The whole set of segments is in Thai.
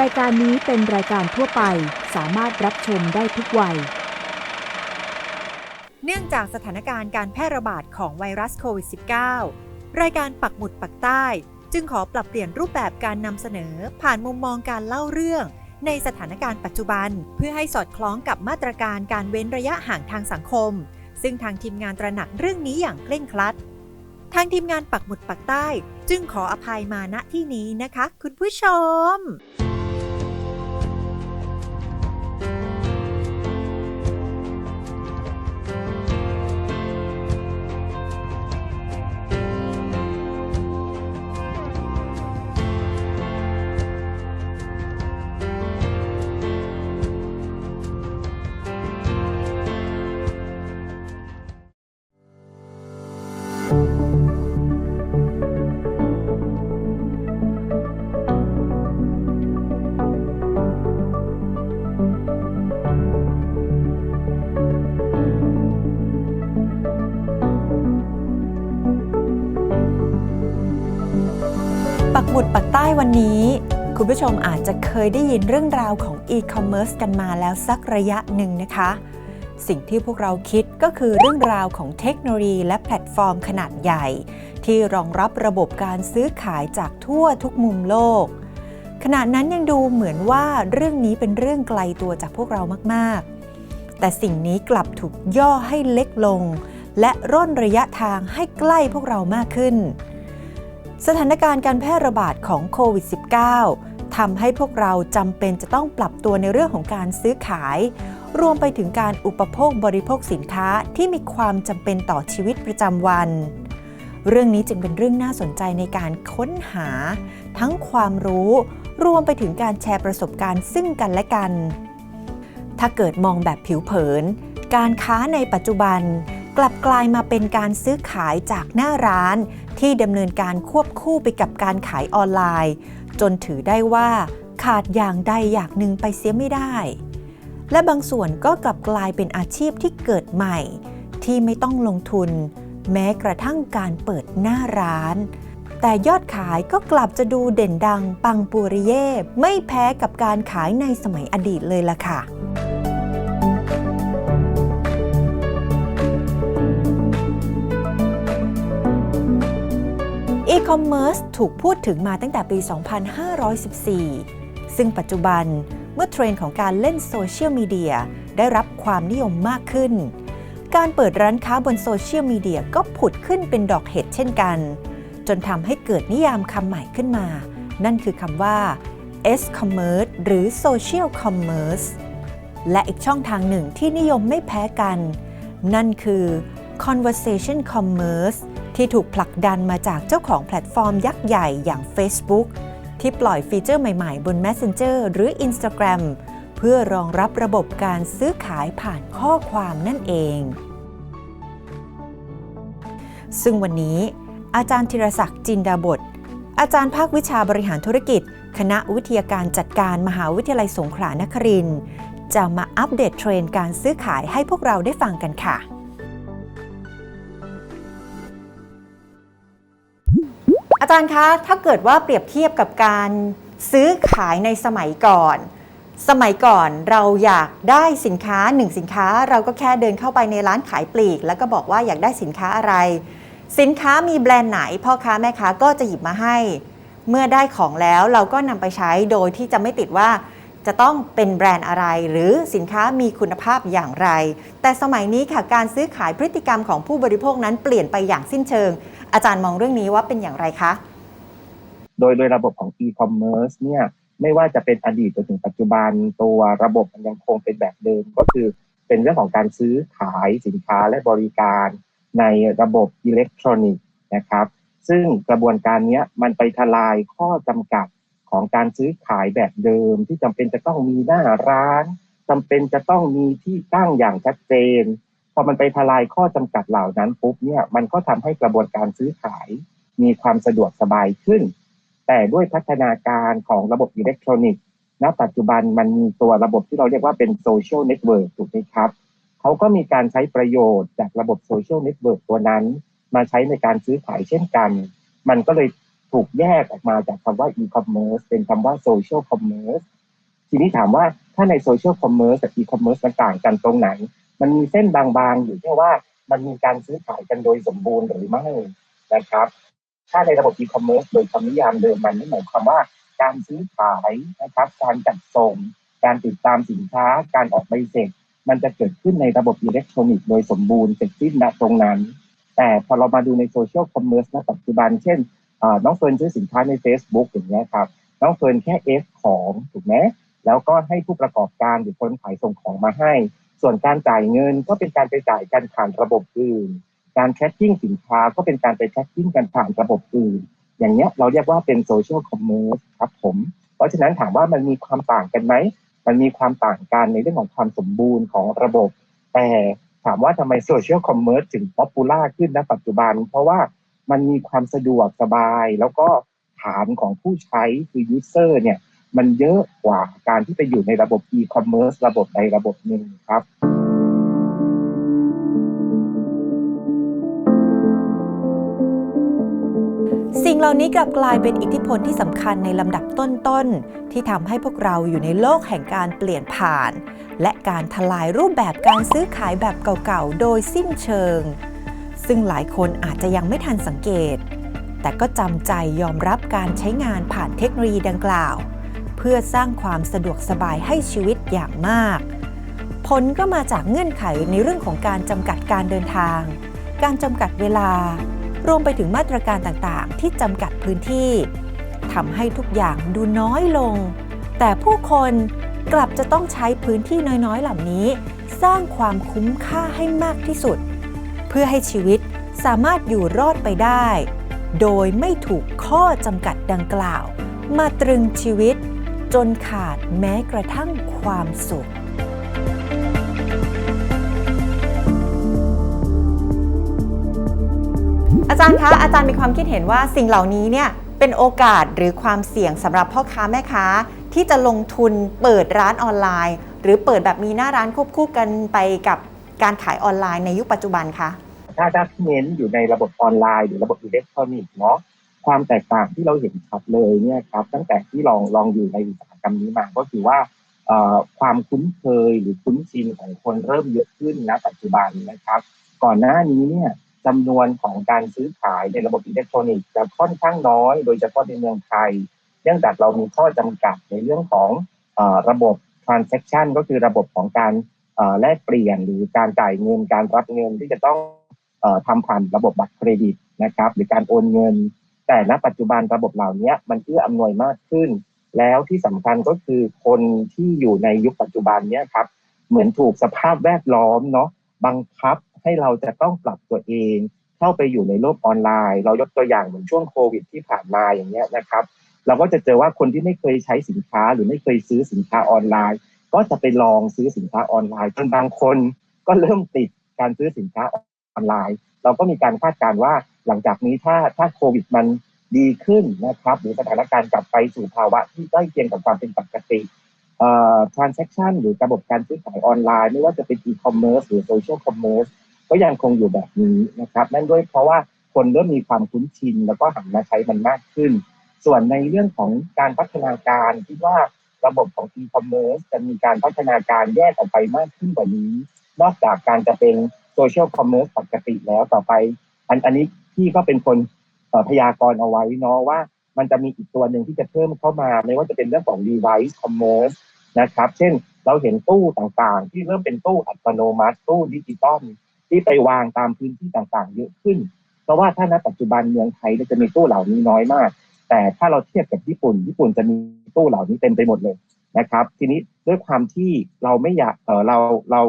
รายการนี้เป็นรายการทั่วไปสามารถรับชมได้ทุกวัย เนื่องจากสถานการณ์การแพร่ระบาดของไวรัสโควิด -19 รายการปักหมุดปักใต้ จึงขอปรับเปลี่ยนรูปแบบการนำเสนอ ผ่านมุมมองการเล่าเรื่อง ในสถานการณ์ปัจจุบัน เพื่อให้สอดคล้องกับมาตรการการเว้นระยะห่างทางสังคม ซึ่งทางทีมงานตระหนักเรื่องนี้อย่างเคร่งครัด ทางทีมงานปักหมุดปักใต้ จึงขออภัยมาณที่นี้นะคะ คุณผู้ชม วันนี้ คุณผู้ชมอาจจะเคยได้ยินเรื่องราวของ e-commerce กันมาแล้วสักระยะหนึ่งนะคะ สิ่งที่พวกเราคิดก็คือเรื่องราวของเทคโนโลยีและแพลตฟอร์มขนาดใหญ่ ที่รองรับระบบการซื้อขายจากทั่วทุกมุมโลก ขณะนั้นยังดูเหมือนว่าเรื่องนี้เป็นเรื่องไกลตัวจากพวกเรามากๆ แต่สิ่งนี้กลับถูกย่อให้เล็กลง และร่นระยะทางให้ใกล้พวกเรามากขึ้น สถานการณ์การแพร่ระบาดของโควิด -19 ทำให้พวกเราจำเป็นจะต้องปรับตัวในเรื่องของการซื้อขาย รวมไปถึงการอุปโภคบริโภคสินค้าที่มีความจำเป็นต่อชีวิตประจำวัน เรื่องนี้จึงเป็นเรื่องน่าสนใจในการค้นหา ทั้งความรู้ รวมไปถึงการแชร์ประสบการณ์ซึ่งกันและกัน ถ้าเกิดมองแบบผิวเผิน การค้าในปัจจุบัน กลับกลายมาเป็นการซื้อขายจากหน้าร้าน ที่ดำเนินการควบคู่ไปกับการขายออนไลน์ จนถือได้ว่าขาดอย่างใดอย่างหนึ่งไปเสียไม่ได้ และบางส่วนก็กลับกลายเป็นอาชีพที่เกิดใหม่ ที่ไม่ต้องลงทุน แม้กระทั่งการเปิดหน้าร้าน แต่ยอดขายก็กลับจะดูเด่นดังปังปูริเย่ไม่แพ้กับการขายในสมัยอดีตเลยล่ะค่ะ อีคอมเมิร์ซถูกพูดถึงมาตั้งแต่ปี 2514 ซึ่งปัจจุบันเมื่อเทรนด์ของการเล่นโซเชียลมีเดียได้รับความนิยมมากขึ้น การเปิดร้านค้าบนโซเชียลมีเดียก็ผุดขึ้นเป็นดอกเห็ดเช่นกัน จนทำให้เกิดนิยามคำใหม่ขึ้นมา นั่นคือคำว่า S-commerce หรือ Social Commerce และอีกช่องทางหนึ่งที่นิยมไม่แพ้กัน นั่นคือ Conversation Commerce ที่ถูกผลักดันมาจากเจ้าของแพลตฟอร์มยักษ์ใหญ่อย่าง Facebook ที่ปล่อยฟีเจอร์ใหม่ๆ บน Messenger หรือ Instagram เพื่อรองรับระบบการซื้อขายผ่านข้อความนั่นเอง ซึ่งวันนี้ อาจารย์ธีรศักดิ์จินดาบท อาจารย์ภาควิชาบริหารธุรกิจ คณะวิทยาการจัดการมหาวิทยาลัยสงขลานครินจะมาอัปเดตเทรนด์การซื้อขายให้พวกเราได้ฟังกันค่ะ จารย์คะถ้าเกิดว่าเปรียบเทียบกับการซื้อขายในสมัยก่อน สมัยก่อนเราอยากได้สินค้าหนึ่งสินค้าเราก็แค่เดินเข้าไปในร้านขายปลีก แล้วก็บอกว่าอยากได้สินค้าอะไร สินค้ามีแบรนด์ไหนพ่อค้าแม่ค้าก็จะหยิบมาให้ เมื่อได้ของแล้วเราก็นำไปใช้โดยที่จะไม่ติดว่า จะต้องเป็นแบรนด์อะไร หรือสินค้ามีคุณภาพอย่างไร แต่สมัยนี้ค่ะการซื้อขายพฤติกรรมของผู้บริโภคนั้นเปลี่ยนไปอย่างสิ้นเชิง อาจารย์มองเรื่องนี้ว่าเป็นอย่างไรคะ โดยโดยระบบของ e-commerce เนี่ยไม่ว่าจะเป็นอดีตจนถึงปัจจุบันตัวระบบมันยังคงเป็นแบบเดิม ก็คือเป็นเรื่องของการซื้อขายสินค้าและบริการในระบบอิเล็กทรอนิกส์นะครับ ซึ่งกระบวนการนี้มันไปทลายข้อจำกัด ของการซื้อขายแบบเดิม ที่จำเป็นจะต้องมีหน้าร้านจำเป็นจะต้องมีที่ตั้งอย่างชัดเจนพอมันไปทลายข้อจำกัดเหล่านั้นปุ๊บเนี่ยมันก็ทำให้กระบวนการซื้อขาย มีความสะดวกสบายขึ้น แต่ด้วยพัฒนาการของระบบอิเล็กทรอนิกส์ณปัจจุบันมันมีตัวระบบที่เราเรียกว่าเป็นโซเชียลเน็ตเวิร์กถูกไหมครับเขาก็มีการใช้ประโยชน์จากระบบโซเชียลเน็ตเวิร์กตัวนั้น มาใช้ในการซื้อขายเช่นกัน มันก็เลย ถูกแยกออกมาจากคำว่า e-commerce เป็นคำว่า social commerce ทีนี้ถามว่าถ้าใน social commerce กับ e-commerce มันต่างกันตรงไหน มันมีเส้นบางๆ อยู่แค่ว่ามันมีการซื้อขายกันโดยสมบูรณ์หรือไม่นะครับ ถ้าในระบบ e-commerce โดยคำนิยามเดิมมันไม่หมายความว่าการซื้อขายนะครับ การจัดส่ง การติดตามสินค้า การออกใบเสร็จ มันจะเกิดขึ้นในระบบอิเล็กทรอนิกส์โดยสมบูรณ์เสร็จสิ้นณตรงนั้น แต่พอเรามาดูในโซเชียลคอมเมอร์สณปัจจุบัน เช่น น้องเฟิร์นซื้อสินค้าใน Facebook อย่างเงี้ยครับน้องเฟิร์นแค่เอฟของถูกไหมแล้วก็ให้ผู้ประกอบการหรือคนขายส่งของมาให้ ส่วนการจ่ายเงินก็เป็นการไปจ่ายกันผ่านระบบอื่น การแท็กกิ้งสินค้าก็เป็นการไปแท็กกิ้งกันผ่านระบบอื่น อย่างเนี้ยเราเรียกว่าเป็นโซเชียลคอมเมอร์สครับผม เพราะฉะนั้นถามว่ามันมีความต่างกันไหม มันมีความต่างกันในเรื่องของความสมบูรณ์ของระบบ แต่ถามว่าทำไมโซเชียลคอมเมอร์สถึงป๊อปปูล่าขึ้นณปัจจุบัน เพราะว่า มันมีความสะดวกสบาย แล้วก็ฐานของผู้ใช้คือยูเซอร์เนี่ยมันเยอะกว่าการที่ไปอยู่ในระบบ e-commerce ระบบใดระบบหนึ่งครับสิ่งเหล่านี้กลับกลายเป็นอิทธิพลที่สำคัญในลำดับต้นๆ ที่ทำให้พวกเราอยู่ในโลกแห่งการเปลี่ยนผ่าน และการทลายรูปแบบการซื้อขายแบบเก่าๆ โดยสิ้นเชิง ซึ่งหลายคนอาจจะยังไม่ทันสังเกต แต่ก็จำใจยอมรับการใช้งานผ่านเทคโนโลยีดังกล่าว เพื่อสร้างความสะดวกสบายให้ชีวิตอย่างมาก ผลก็มาจากเงื่อนไขในเรื่องของการจำกัดการเดินทาง การจำกัดเวลา รวมไปถึงมาตรการต่างๆ ที่จำกัดพื้นที่ทำให้ทุกอย่างดูน้อยลง แต่ผู้คนกลับจะต้องใช้พื้นที่น้อยๆ เหล่านี้ สร้างความคุ้มค่าให้มากที่สุด เพื่อให้ชีวิตสามารถอยู่รอดไปได้ โดยไม่ถูกข้อจำกัดดังกล่าว มาตรึงชีวิต จนขาดแม้กระทั่งความสุข อาจารย์คะ อาจารย์มีความคิดเห็นว่าสิ่งเหล่านี้เนี่ยเป็นโอกาสหรือความเสี่ยงสำหรับพ่อค้าแม่ค้า ที่จะลงทุนเปิดร้านออนไลน์ หรือเปิดแบบมีหน้าร้านควบคู่กันไปกับ การขายออนไลน์ในยุคปัจจุบันคะถ้าถ้าเน้นอยู่ในระบบออนไลน์ หรือระบบอิเล็กทรอนิกส์เนาะความแตกต่างที่เราเห็นชัดเลยเนี่ยครับตั้งแต่ที่ลองลองอยู่ในอุตสาหกรรมนี้มาก็คือว่าความคุ้นเคยหรือคุ้นชินของคนเริ่มเยอะขึ้นนะปัจจุบันนะครับ ก่อนหน้านี้เนี่ยจำนวนของการซื้อขายในระบบอิเล็กทรอนิกส์จะค่อนข้างน้อย โดยเฉพาะในเมืองไทย เนื่องจากเรามีข้อจำกัดในเรื่องของอระบบ transaction ก็คือระบบของการ แลกเปลี่ยนหรือการจ่ายเงินการรับเงินที่จะต้องอ่อทำผ่านระบบบัตรเครดิตนะครับ หรือการโอนเงิน แต่ณปัจจุบันระบบเหล่านี้มันเอื้ออำนวยมากขึ้น แล้วที่สำคัญก็คือคนที่อยู่ในยุคปัจจุบันเนี้ยครับเหมือนถูกสภาพแวดล้อมเนาะบังคับให้เราจะต้องปรับตัวเอง เข้าไปอยู่ในโลกออนไลน์ เรายกตัวอย่างเหมือนช่วงโควิดที่ผ่านมาอย่างเงี้ยนะครับ เราก็จะเจอว่าคนที่ไม่เคยใช้สินค้าหรือไม่เคยซื้อสินค้าออนไลน์ ก็จะไปลองซื้อสินค้าออนไลน์จนบางคนก็เริ่มติดการซื้อสินค้าออนไลน์ เราก็มีการคาดการณ์ว่าหลังจากนี้ถ้าถ้าโควิดมันดีขึ้นนะครับ หรือสถานการณ์กลับไปสู่ภาวะที่ใกล้เคียงกับความเป็นปกติเอ่อ transaction หรือระบบการซื้อขายออนไลน์ ไม่ว่าจะเป็น e-commerce หรือ social commerce ก็ยังคงอยู่แบบนี้นะครับ นั่นด้วยเพราะว่าคนเริ่มมีความคุ้นชิน แล้วก็หันมาใช้มันมากขึ้น ส่วนในเรื่องของการพัฒนาการคิดว่า ระบบของ e-commerce จะมีการพัฒนาการแยกออกไปมากขึ้นกว่านี้ นอกจากการจะเป็นโซเชียลคอมเมอร์สปกติแล้วต่อไป อันอันนี้พี่ก็เป็นคนพยากรณ์เอาไว้เนาะว่ามันจะมีอีกตัวหนึ่งที่จะเพิ่มเข้ามา ไม่ว่าจะเป็นเรื่องของ device commerce นะครับ เช่นเราเห็นตู้ต่างๆ ที่เริ่มเป็นตู้อัตโนมัติตู้ดิจิตอลที่ไปวางตามพื้นที่ต่างๆ เยอะขึ้น เพราะว่าถ้าณปัจจุบันเมืองไทยจะมีตู้เหล่านี้น้อยมาก แต่ถ้าเราเทียบกับญี่ปุ่น ญี่ปุ่นจะมีตู้เหล่านี้เต็มไปหมดเลยนะครับ ทีนี้ด้วยความที่เราไม่อยากเออเราเรา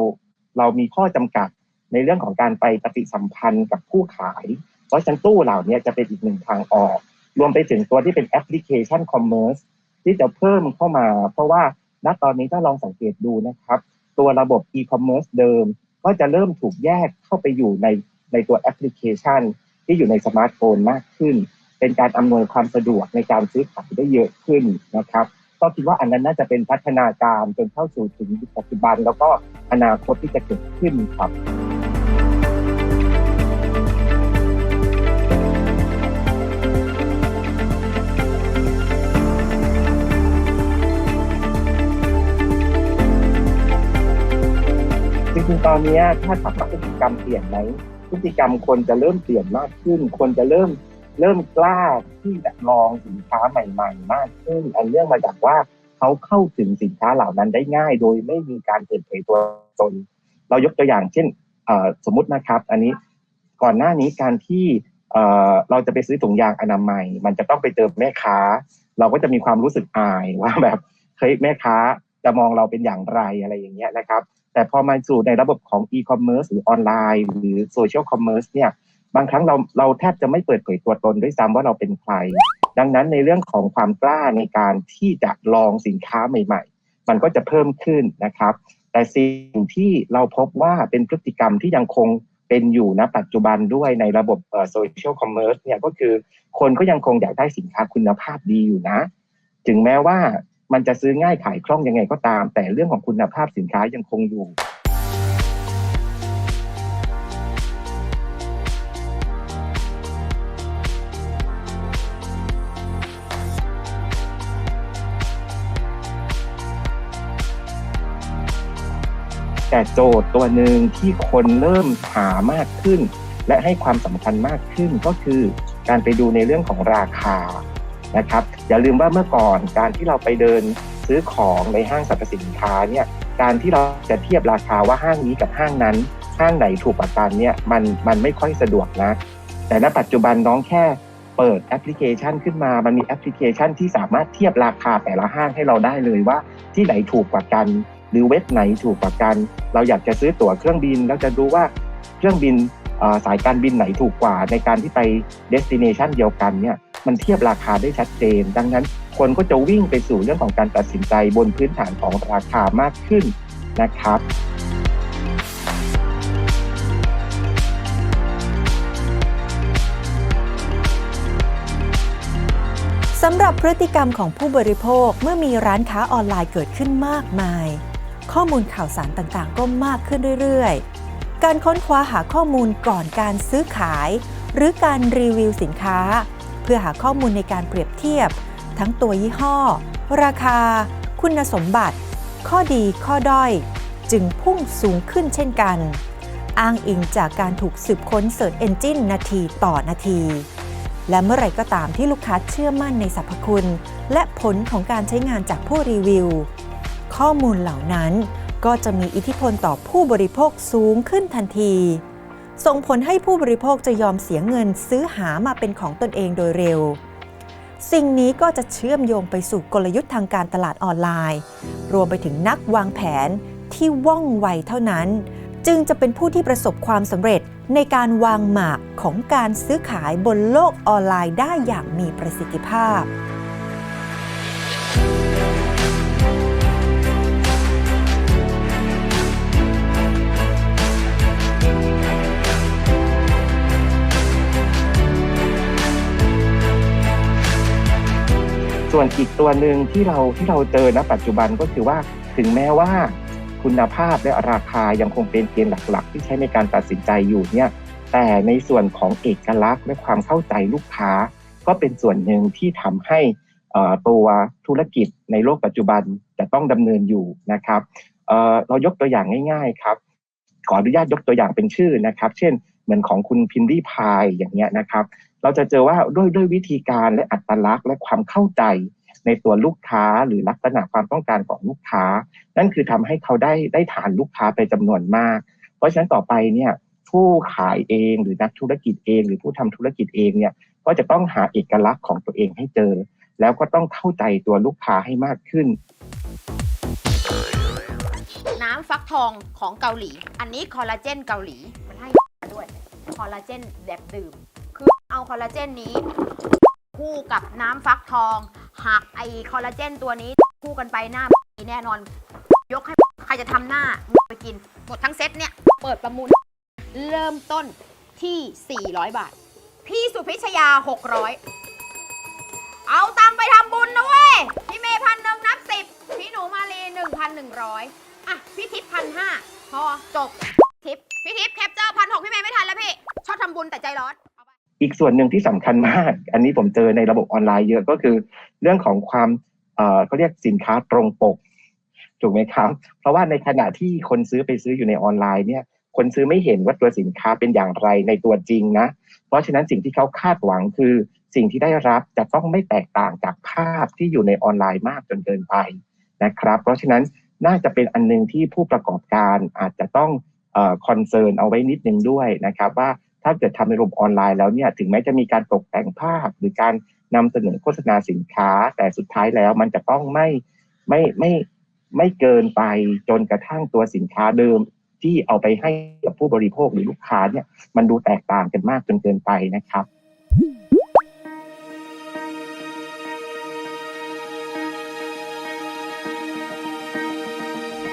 เรามีข้อจำกัดในเรื่องของการไปปฏิสัมพันธ์กับผู้ขาย เพราะฉะนั้นตู้เหล่านี้จะเป็นอีกหนึ่งทางออก รวมไปถึงตัวที่เป็นแอปพลิเคชันคอมเมอร์สที่จะเพิ่มเข้ามา เพราะว่าณตอนนี้ถ้าลองสังเกตดูนะครับ ตัวระบบ e-commerce เดิม ก็จะเริ่มถูกแยกเข้าไปอยู่ในในตัวแอปพลิเคชัน ที่อยู่ในสมาร์ทโฟนมากขึ้น เป็นการอำนวยความสะดวกในการซื้อขายได้เยอะขึ้นนะครับก็คิดว่าอันนั้นน่าจะเป็นพัฒนาการจนเข้าสู่ถึงปัจจุบัน แล้วก็อนาคตที่จะเกิดขึ้นครับจริงๆตอนนี้ถ้าถามว่าพฤติกรรมเปลี่ยนไหมพฤติกรรมคนจะเริ่มเปลี่ยนมากขึ้น คนจะเริ่ม เริ่มกล้าที่จะลองสินค้าใหม่ๆ มากขึ้น อันเรื่องมาจากว่าเขาเข้าถึงสินค้าเหล่านั้นได้ง่าย โดยไม่มีการเปิดเผยตัวตน เรายกตัวอย่างเช่นสมมุตินะครับ อันนี้ก่อนหน้านี้การที่เราจะไปซื้อถุงยางอนามัย มันจะต้องไปเจอแม่ค้า เราก็จะมีความรู้สึกอายว่าแบบเฮ้ยแม่ค้าจะมองเราเป็นอย่างไรอะไรอย่างเงี้ยนะครับ แต่พอมาสู่ในระบบของ e-commerce หรือออนไลน์ หรือ social commerce เนี่ย บางครั้งเราเราแทบจะไม่เปิดเผยตัวตนด้วยซ้ำว่าเราเป็นใคร ดังนั้นในเรื่องของความกล้าในการที่จะลองสินค้าใหม่ ๆ มันก็จะเพิ่มขึ้นนะครับ แต่สิ่งที่เราพบว่าเป็นพฤติกรรมที่ยังคงเป็นอยู่ณปัจจุบันด้วยในระบบโซเชียลคอมเมอร์สเนี่ยก็คือคนก็ยังคงอยากได้สินค้าคุณภาพดีอยู่นะ ถึงแม้ว่ามันจะซื้อง่ายขายคล่องยังไงก็ตาม แต่เรื่องของคุณภาพสินค้ายังคงอยู่ แต่โจทย์ตัวหนึ่งที่คนเริ่มหามากขึ้น และให้ความสำคัญมากขึ้นก็คือการไปดูในเรื่องของราคานะครับอย่าลืมว่าเมื่อก่อนการที่เราไปเดินซื้อของในห้างสรรพสินค้าเนี่ยการที่เราจะเทียบราคาว่าห้างนี้กับห้างนั้น ห้างไหนถูกกว่ากันเนี่ยมันมันไม่ค่อยสะดวกนะ แต่ณปัจจุบันน้องแค่เปิดแอปพลิเคชันขึ้นมา มันมีแอปพลิเคชันที่สามารถเทียบราคาแต่ละห้างให้เราได้เลยว่าที่ไหนถูกกว่ากัน หรือเว็บไหนถูกกว่ากัน เราอยากจะซื้อตั๋วเครื่องบินแล้วจะดูว่าเครื่องบินสายการบินไหนถูกกว่าในการที่ไปเดสติเนชันเดียวกันเนี่ยมันเทียบราคาได้ชัดเจน ดังนั้นคนก็จะวิ่งไปสู่เรื่องของการตัดสินใจบนพื้นฐานของราคามากขึ้นนะครับสำหรับพฤติกรรมของผู้บริโภคเมื่อมีร้านค้าออนไลน์เกิดขึ้นมากมาย ข้อมูลข่าวสารต่างๆ ก็มากขึ้นเรื่อยๆ การค้นคว้าหาข้อมูลก่อนการซื้อขาย หรือการรีวิวสินค้า เพื่อหาข้อมูลในการเปรียบเทียบ ทั้งตัวยี่ห้อ ราคา คุณสมบัติ ข้อดีข้อด้อย จึงพุ่งสูงขึ้นเช่นกัน อ้างอิงจากการถูกสืบค้นเสิร์ชเอนจินนาทีต่อนาทีและเมื่อไรก็ตามที่ลูกค้าเชื่อมั่นในสรรพคุณ และผลของการใช้งานจากผู้รีวิว ข้อมูลเหล่านั้น ก็จะมีอิทธิพลต่อผู้บริโภคสูงขึ้นทันที ส่งผลให้ผู้บริโภคจะยอมเสียเงินซื้อหามาเป็นของตนเองโดยเร็ว สิ่งนี้ก็จะเชื่อมโยงไปสู่กลยุทธ์ทางการตลาดออนไลน์ รวมไปถึงนักวางแผนที่ว่องไวเท่านั้น จึงจะเป็นผู้ที่ประสบความสำเร็จในการวางหมากของการซื้อขายบนโลกออนไลน์ได้อย่างมีประสิทธิภาพ ส่วนอีกตัวหนึ่งที่เราที่เราเจอณปัจจุบันก็คือว่าถึงแม้ว่า คุณภาพและราคายังคงเป็นเกณฑ์หลักๆ ที่ใช้ในการตัดสินใจอยู่เนี่ยแต่ในส่วนของเอกลักษณ์และความเข้าใจลูกค้า ก็เป็นส่วนหนึ่งที่ทำให้ตัวธุรกิจในโลกปัจจุบันจะต้องดำเนินอยู่นะครับเเรายกตัวอย่างง่าย ๆครับ ขออนุญาตยกตัวอย่างเป็นชื่อนะครับ เช่นเหมือนของคุณพินดี้พายอย่างเงี้ยนะครับ เราจะเจอว่าด้วยด้วยวิธีการและอัตลักษณ์และความเข้าใจในตัวลูกค้าหรือลักษณะความต้องการของลูกค้า นั่นคือทำให้เขาได้ได้ฐานลูกค้าไปจำนวนมาก เพราะฉะนั้นต่อไปเนี่ยผู้ขายเองหรือนักธุรกิจเอง หรือผู้ทำธุรกิจเองเนี่ยก็จะต้องหาเอกลักษณ์ของตัวเองให้เจอ แล้วก็ต้องเข้าใจตัวลูกค้าให้มากขึ้น น้ำฟักทองของเกาหลี อันนี้คอลลาเจนเกาหลีมันให้ด้วยคอลลาเจนแบบดื่ม เอาคอลลาเจนนี้ คู่กับน้ำฟักทองหักไอคอลลาเจนตัวนี้คู่กันไปหน้าแน่นอน ยกให้ใครจะทำหน้าไปกินหมดทั้งเซ็ตเนี่ย เปิดประมูล เริ่มต้นที่ 400 บาท พี่สุพิชยา 600 เอาตังไปทำบุญนะเว้ย พี่เมย์พันหนึ่งนับสิบพี่หนูมาลีหนึ่งพันหนึ่งร้อยอะ พี่ทิพย์พันห้าพอจบทิปพี่ทิพย์แคปเจอร์พันหกพี่เมย์ไม่ทันแล้วพี่ ชอบทำบุญแต่ใจร้อน อีกส่วนหนึ่งที่สำคัญมาก อันนี้ผมเจอในระบบออนไลน์เยอะก็คือ เรื่องของความเขาเรียกสินค้าตรงปกถูกไหมครับ เพราะว่าในขณะที่คนซื้อไปซื้ออยู่ในออนไลน์เนี่ย คนซื้อไม่เห็นว่าตัวสินค้าเป็นอย่างไรในตัวจริงนะ เพราะฉะนั้นสิ่งที่เขาคาดหวังคือสิ่งที่ได้รับจะต้องไม่แตกต่างจากภาพที่อยู่ในออนไลน์มากจนเกินไปนะครับ เพราะฉะนั้นน่าจะเป็นอันหนึงที่ผู้ประกอบการอาจจะต้องคอนเซิร์นเอาไว้นิดนึงด้วยนะครับว่า ถ้าเกิดทำในระบบออนไลน์แล้วเนี่ยถึงแม้จะมีการตกแต่งภาพ หรือการนำเสนอโฆษณาสินค้า แต่สุดท้ายแล้วมันจะต้องไม่ไม่ไม่ไม่เกินไปจนกระทั่งตัวสินค้าเดิมที่เอาไปให้กับผู้บริโภคหรือลูกค้าเนี่ยมันดูแตกต่างกันมากจนเกินไปนะครับ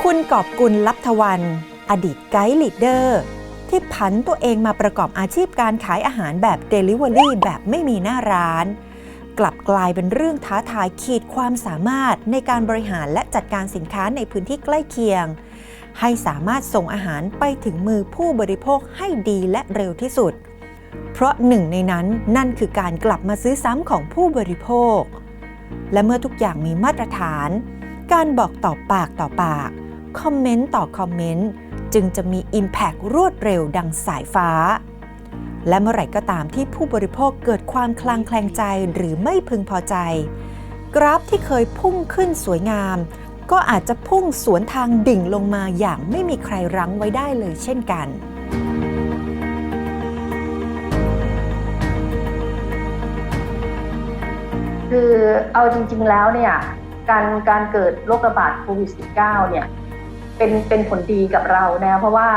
คุณกอบกุลลับทวัน อดีตไกด์ลีดเดอร์ ที่ผันตัวเองมาประกอบอาชีพการขายอาหารแบบ Delivery แบบไม่มีหน้าร้าน กลับกลายเป็นเรื่องท้าทายขีดความสามารถในการบริหารและจัดการสินค้าในพื้นที่ใกล้เคียง ให้สามารถส่งอาหารไปถึงมือผู้บริโภคให้ดีและเร็วที่สุด เพราะหนึ่งในนั้นนั่นคือการกลับมาซื้อซ้ำของผู้บริโภค และเมื่อทุกอย่างมีมาตรฐาน การบอกต่อปากต่อปาก คอมเมนต์ต่อคอมเมนต์ จึงจะมี Impact รวดเร็วดังสายฟ้า และเมื่อไหร่ก็ตามที่ผู้บริโภคเกิดความคลางแคลงใจหรือไม่พึงพอใจ กราฟที่เคยพุ่งขึ้นสวยงาม ก็อาจจะพุ่งสวนทางดิ่งลงมาอย่างไม่มีใครรั้งไว้ได้เลยเช่นกันคือเอาจริง ๆ แล้วเนี่ยการการเกิดโรคระบาดโควิด -19 เนี่ย เป็นเป็นผลดีกับเรานะเพราะว่า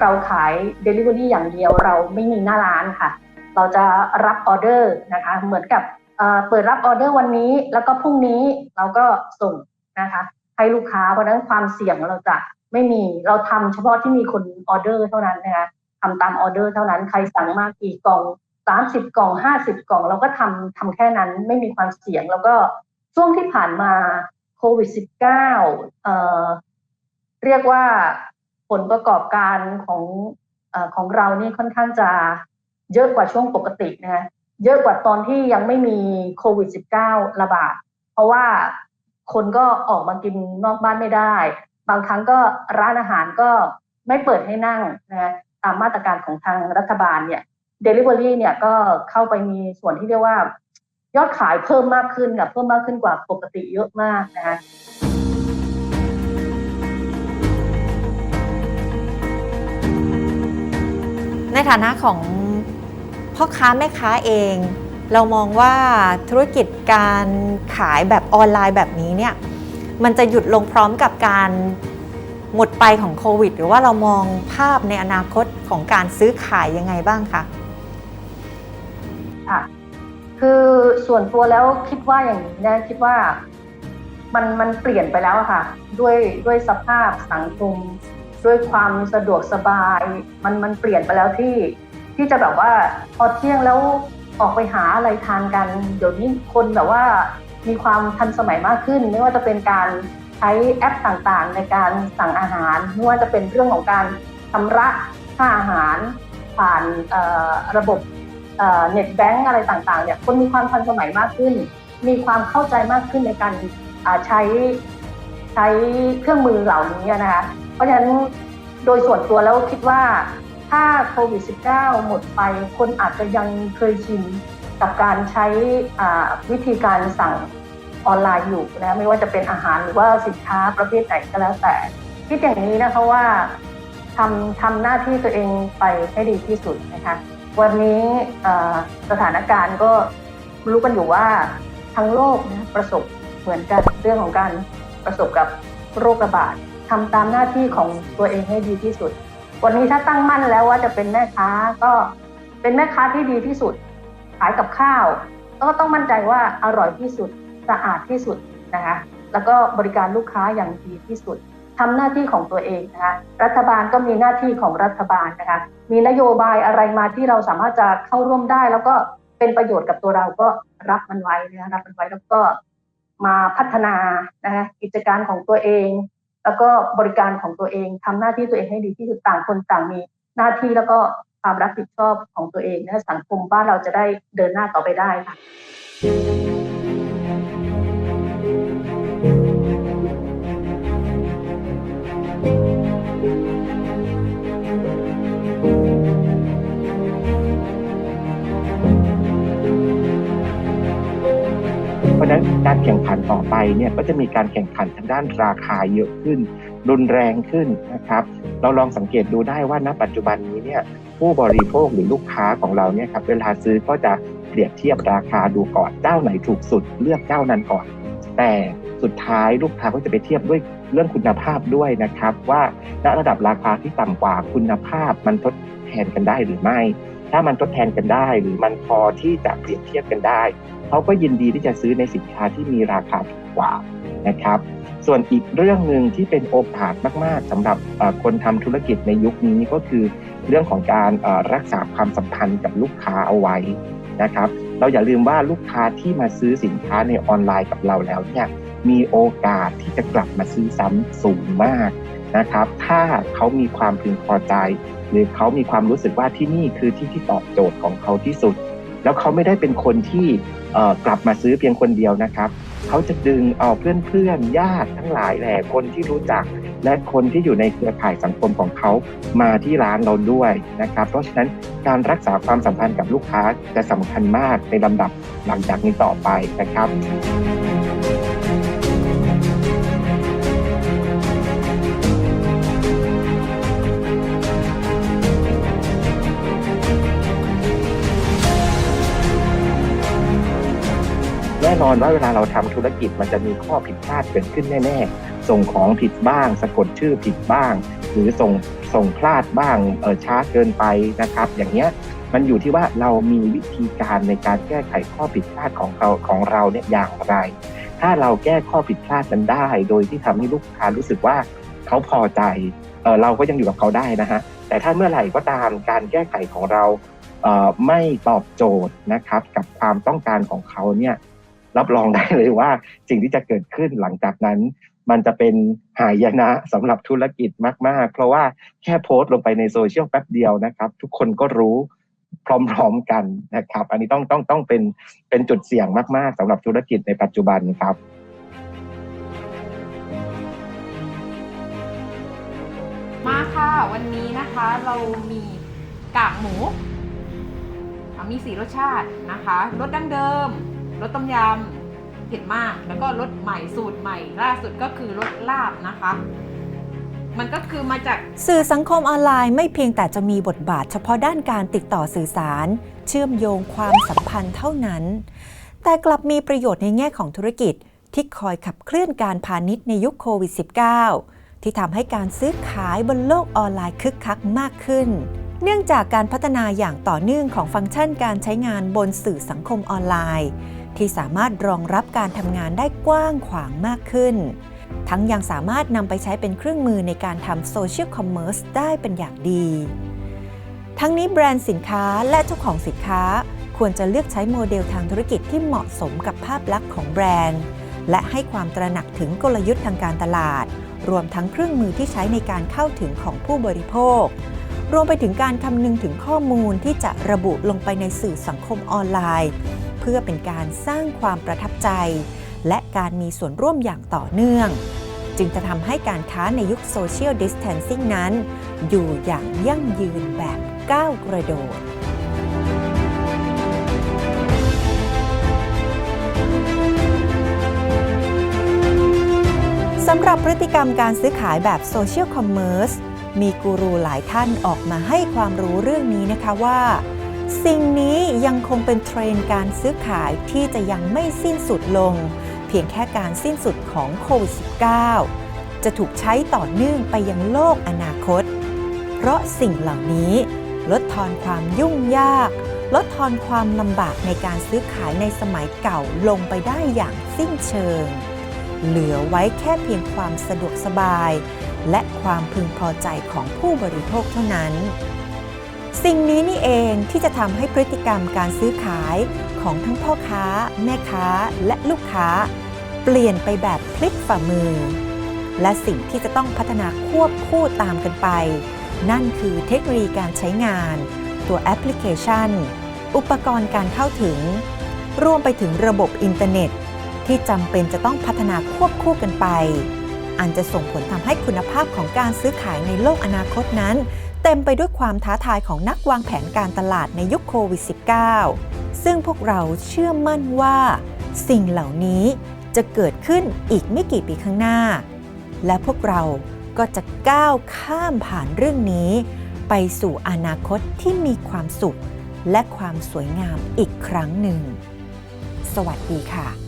เราขาย Delivery อย่างเดียวเราไม่มีหน้าร้านค่ะ เราจะรับออเดอร์นะคะ เหมือนกับเปิดรับออเดอร์วันนี้ แล้วก็พรุ่งนี้เราก็ส่งนะคะให้ลูกค้าเพราะนั้นความเสี่ยงเราจะไม่มีเราทำเฉพาะที่มีคนออเดอร์เท่านั้นนะคะทำตามออเดอร์เท่านั้นใครสั่งมากกี่กล่องสามสิบกล่องห้าสิบกล่อง เราก็ทำทำแค่นั้นไม่มีความเสี่ยง แล้วก็ช่วงที่ผ่านมาโควิด -19 เอ่อ เรียกว่าผลประกอบการของอของเรานี่ค่อนข้างจะเยอะกว่าช่วงปกตินะเยอะกว่าตอนที่ยังไม่มีโควิด -19 ระบาด เพราะว่าคนก็ออกมากินนอกบ้านไม่ได้ บางครั้งก็ร้านอาหารก็ไม่เปิดให้นั่งนะตามมาตรการของทางรัฐบาลเนี่ย Delivery เนี่ยก็เข้าไปมีส่วนที่เรียกว่า ยอดขายเพิ่มมากขึ้นค่ะเพิ่มมากขึ้นกว่าปกติเยอะมากนะคะ ในฐานะของพ่อค้าแม่ค้าเอง เรามองว่าธุรกิจการขายแบบออนไลน์แบบนี้เนี่ยมันจะหยุดลงพร้อมกับการหมดไปของโควิด หรือว่าเรามองภาพในอนาคตของการซื้อขายยังไงบ้างคะค่ะคือส่วนตัวแล้วคิดว่าอย่างนี้นะคิดว่ามันมันเปลี่ยนไปแล้วค่ะ ด้วยด้วยสภาพสังคม ด้วยความสะดวกสบาย มันมันเปลี่ยนไปแล้วที่ ที่จะแบบว่าพอเที่ยงแล้วออกไปหาอะไรทานกัน เดี๋ยวนี้คนแบบว่ามีความทันสมัยมากขึ้น ไม่ว่าจะเป็นการใช้แอปต่างๆ ในการสั่งอาหารไม่ว่าจะเป็นเรื่องของการชำระค่าอาหาร ผ่านระบบเน็ตแบงก์อะไรต่างๆเนี่ยคนมีความทันสมัยมากขึ้น มีความเข้าใจมากขึ้นในการใช้ใช้เครื่องมือเหล่านี้นะคะ เพราะฉะนั้นโดยส่วนตัวแล้วคิดว่าถ้าโควิด -19 หมดไป คนอาจจะยังเคยชินกับการใช้วิธีการสั่งออนไลน์อยู่นะไม่ว่าจะเป็นอาหารหรือว่าสินค้าประเภทไหนก็แล้วแต่คิดอย่างนี้นะคะว่าทำทำหน้าที่ตัวเองไปให้ดีที่สุดนะคะวันนี้สถานการณ์ก็รู้กันอยู่ว่าทั้งโลกนะประสบเหมือนกันเรื่องของการประสบกับโรคระบาด ทำตามหน้าที่ของตัวเองให้ดีที่สุด วันนี้ถ้าตั้งมั่นแล้วว่าจะเป็นแม่ค้าก็เป็นแม่ค้าที่ดีที่สุด ขายกับข้าว ก็ต้องมั่นใจว่าอร่อยที่สุดสะอาดที่สุดนะคะแล้วก็บริการลูกค้าอย่างดีที่สุดทำหน้าที่ของตัวเองนะคะรัฐบาลก็มีหน้าที่ของรัฐบาลนะคะมีนโยบายอะไรมาที่เราสามารถจะเข้าร่วมได้ แล้วก็เป็นประโยชน์กับตัวเราก็รับมันไว้นะคะรับมันไว้แล้วก็มาพัฒนานะคะกิจการของตัวเอง แล้วก็บริการของตัวเอง ทำหน้าที่ตัวเองให้ดีที่สุดต่างคนต่างมีหน้าที่แล้วก็ความรับผิดชอบของตัวเองนะสังคมบ้านเราจะได้เดินหน้าต่อไปได้ค่ะ thank you การแข่งขันต่อไปเนี่ยก็จะมีการแข่งขันทางด้านราคาเยอะขึ้น รุนแรงขึ้นนะครับ เราลองสังเกตดูได้ว่าณปัจจุบันนี้เนี่ยผู้บริโภคหรือลูกค้าของเราเนี่ยครับเวลาซื้อก็จะเปรียบเทียบราคาดูก่อนเจ้าไหนถูกสุดเลือกเจ้านั้นก่อน แต่สุดท้ายลูกค้าก็จะไปเทียบด้วยเรื่องคุณภาพด้วยนะครับ ว่าณระดับราคาที่ต่ำกว่าคุณภาพมันทดแทนกันได้หรือไม่ ถ้ามันทดแทนกันได้ หรือมันพอที่จะเปรียบเทียบกันได้ เขาก็ยินดีที่จะซื้อในสินค้าที่มีราคาถูกกว่านะครับ ส่วนอีกเรื่องหนึ่งที่เป็นโอกาสมากๆสำหรับคนทำธุรกิจในยุคนี้ก็คือ เรื่องของการรักษาความสัมพันธ์กับลูกค้าเอาไว้นะครับ เราอย่าลืมว่าลูกค้าที่มาซื้อสินค้าในออนไลน์กับเราแล้วเนี่ยมีโอกาสที่จะกลับมาซื้อซ้ำสูงมากนะครับ ถ้าเขามีความพึงพอใจ หรือเขามีความรู้สึกว่าที่นี่คือที่ที่ตอบโจทย์ของเขาที่สุด แล้วเขาไม่ได้เป็นคนที่กลับมาซื้อเพียงคนเดียวนะครับเขาจะดึงเอาเพื่อนๆญาติทั้งหลายแหล่คนที่รู้จัก และคนที่อยู่ในเครือข่ายสังคมของเขามาที่ร้านเราด้วยนะครับ เพราะฉะนั้นการรักษาความสัมพันธ์กับลูกค้าจะสำคัญมากในลำดับหลังจากนี้ต่อไปนะครับ แน่นอนว่าเวลาเราทำธุรกิจมันจะมีข้อผิดพลาดเกิดขึ้นแน่ๆ ส่งของผิดบ้าง สะกดชื่อผิดบ้าง หรือส่งส่งพลาดบ้างเออช้าเกินไปนะครับ อย่างเงี้ยมันอยู่ที่ว่าเรามีวิธีการในการแก้ไขข้อผิดพลาดของเราของเราเนี่ยอย่างไร ถ้าเราแก้ข้อผิดพลาดนั้นได้ โดยที่ทำให้ลูกค้ารู้สึกว่าเขาพอใจเออเราก็ยังอยู่กับเขาได้นะฮะแต่ถ้าเมื่อไหร่ก็ตามการแก้ไขของเราไม่ตอบโจทย์นะครับกับความต้องการของเขาเนี่ย รับรองได้เลยว่าสิ่งที่จะเกิดขึ้นหลังจากนั้น มันจะเป็นหายนะสำหรับธุรกิจมาก ๆ เพราะว่าแค่โพสต์ลงไปในโซเชียลแป๊บเดียวนะครับ ทุกคนก็รู้พร้อม ๆ กันนะครับ อันนี้ต้องต้องต้องเป็นเป็นจุดเสี่ยงมาก ๆสำหรับธุรกิจในปัจจุบันครับมาค่ะ วันนี้นะคะเรามีกากหมู มีสีรสชาตินะคะ รสดั้งเดิม รสต้มยำเผ็ดมาก แล้วก็รสใหม่สูตรใหม่ ล่าสุดก็คือรสลาบนะคะ มันก็คือมาจากสื่อสังคมออนไลน์ไม่เพียงแต่จะมีบทบาทเฉพาะด้านการติดต่อสื่อสาร เชื่อมโยงความสัมพันธ์เท่านั้น แต่กลับมีประโยชน์ในแง่ของธุรกิจที่คอยขับเคลื่อนการพาณิชย์ในยุคโควิด -19 ที่ทำให้การซื้อขายบนโลกออนไลน์คึกคักมากขึ้น เนื่องจากการพัฒนาอย่างต่อเนื่องของฟังก์ชันการใช้งานบนสื่อสังคมออนไลน์ ที่สามารถรองรับการทำงานได้กว้างขวางมากขึ้น ทั้งยังสามารถนำไปใช้เป็นเครื่องมือในการทำโซเชียลคอมเมอร์สได้เป็นอย่างดี ทั้งนี้แบรนด์สินค้าและเจ้าของสินค้า ควรจะเลือกใช้โมเดลทางธุรกิจที่เหมาะสมกับภาพลักษณ์ของแบรนด์ และให้ความตระหนักถึงกลยุทธ์ทางการตลาด รวมทั้งเครื่องมือที่ใช้ในการเข้าถึงของผู้บริโภครวมไปถึงการคำนึงถึงข้อมูลที่จะระบุลงไปในสื่อสังคมออนไลน์ พื่อเป็นการสร้างความประทับใจ และการมีส่วนร่วมอย่างต่อเนื่อง จึงจะทำให้การค้าในยุคโซเชียลดิส a ทนซิ่งนั้น อยู่อย่างยั่งยืนแบบก้าวกระโดดสำหรับพฤติกรรมการซื้อขายแบบโซเชียลคอมเมอร์สมีกูรูหลายท่านออกมาให้ความรู้เรื่องนี้นะคะว่า สิ่งนี้ยังคงเป็นเทรนด์การซื้อขายที่จะยังไม่สิ้นสุดลง เพียงแค่การสิ้นสุดของโควิด -19 จะถูกใช้ต่อเนื่องไปยังโลกอนาคต เพราะสิ่งเหล่านี้ ลดทอนความยุ่งยาก ลดทอนความลำบากในการซื้อขายในสมัยเก่าลงไปได้อย่างสิ้นเชิง เหลือไว้แค่เพียงความสะดวกสบาย และความพึงพอใจของผู้บริโภคเท่านั้น สิ่งนี้นี่เองที่จะทำให้พฤติกรรมการซื้อขายของทั้งพ่อค้า แม่ค้าและลูกค้า เปลี่ยนไปแบบพลิกฝ่ามือ และสิ่งที่จะต้องพัฒนาควบคู่ตามกันไป นั่นคือเทคโนโลยีการใช้งาน ตัวแอปพลิเคชัน อุปกรณ์การเข้าถึง รวมไปถึงระบบอินเทอร์เน็ต ที่จำเป็นจะต้องพัฒนาควบคู่กันไป อันจะส่งผลทำให้คุณภาพของการซื้อขายในโลกอนาคตนั้น เต็มไปด้วยความท้าทายของนักวางแผนการตลาดในยุคโควิด -19 ซึ่งพวกเราเชื่อมั่นว่า สิ่งเหล่านี้จะเกิดขึ้นอีกไม่กี่ปีข้างหน้า และพวกเราก็จะก้าวข้ามผ่านเรื่องนี้ ไปสู่อนาคตที่มีความสุข และความสวยงามอีกครั้งหนึ่ง สวัสดีค่ะ